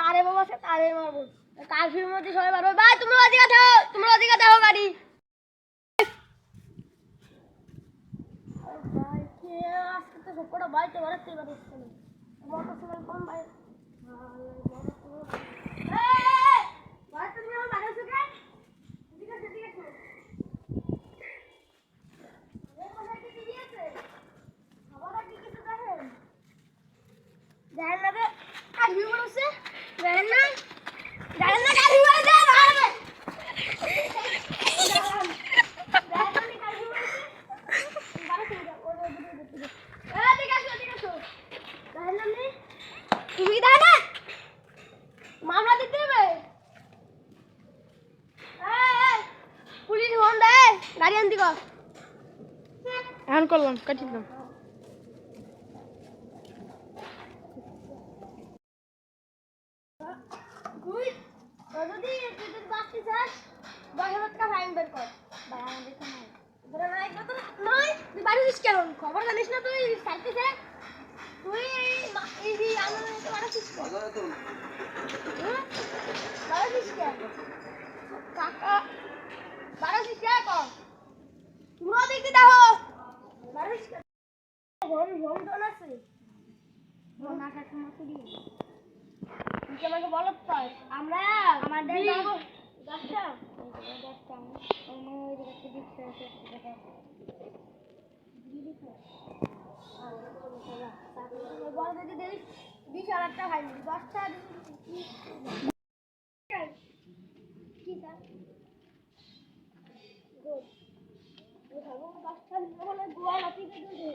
যারে বাবা সে তারে মারবো। কারফিউর মধ্যে সবাই মারবো? ভাই, তোমরা ওদিকে থাকো তোমরা ওদিকে থাকো গাড়ি। আজকে আমার বাড়ি আছো কে ঠিক আছে ঠিক আছে এ কোথায় কি কি দিয়েছে খাবার কি কিছু দেখেন দেখেন না রে কারফিউ বলছে দেখেন না দেখেন না কারফিউ বলছে মারবে তুমি কি না মামলা দিতে হবে এই, এই, পুলিশ ফোন দে গাড়ি আনতি কর এখন করলাম কাটি দিলাম তুই তোর যদি তুই যদি বাঁচতে চাস দশ হাজার টাকা ফাইন বের কর ভাই আমাদের তো নাই তোরা নাই কত নয় তুই বাড়ি দিস কেন? খবর জানিস না তুই? সাইকেছে তুই এই তো বাড়াচ্ছিস কেন? বাড়াচ্ছিস কেন? কাকা হোম হোম টোন আছে হোম না থাকতে মাসে দিয়ে তুই কি আমাকে বলো তো আমরা আমাদের দশটা দশটা আমার ওই দিকে দিচ্ছে আছে বল যদি দেরি বিশ হাজার টাকা খাই দশটা কি স্যার দশটা হলে গোয়া লাঠি কেটে